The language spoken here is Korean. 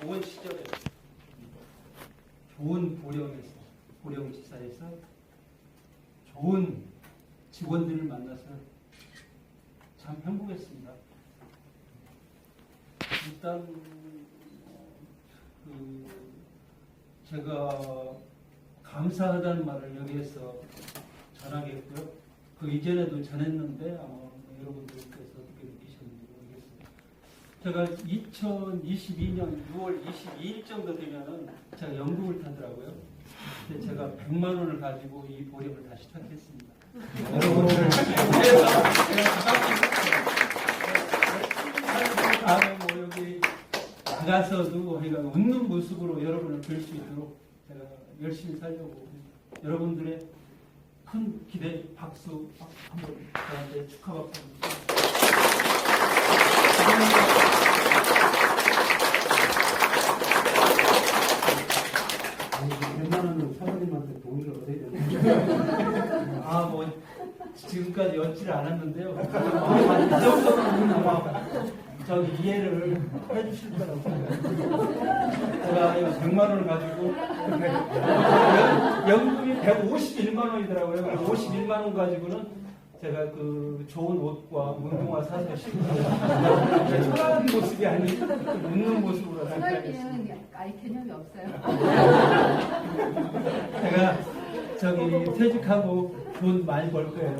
좋은 시절에 좋은 보령에서 보령 지사에서 좋은 직원들을 만나서 참 행복했습니다. 일단 어, 그 제가 감사하다는 말을 여기에서 전하겠고요. 그 이전에도 전했는데 아마 여러분들께서 어떻게 느끼셨는지 모르겠습니다. 제가 2022년 6월 22일 정도 되면은 제가 연금을 타더라고요. 근데 제가 100만 원을 가지고 이 보력을 다시 시작했습니다. 여러분들 다음에 뭐 여기 나가서도 우리가 웃는 모습으로 여러분을 뵐 수 있도록 제가 열심히 살려고 여러분들의 큰 기대 박수 한번 저한테 축하 박수 주세요. 아니, 100만 원은 사모님한테 동의를 얻어야 되는데. 아, 뭐, 지금까지 였지를 않았는데요. 아, 이 정도는 아마 저기 이해를 해주실 거라고. 제가 이거 100만 원을 가지고 연- 연금이 151만 원이더라고요. 51만 원 가지고는 제가 그 좋은 옷과 운동화 사서 신고 초라한 모습이 아닌 웃는 모습으로. 생활비는 아예 개념이 없어요. 제가 저기 퇴직하고 돈 많이 벌 거예요.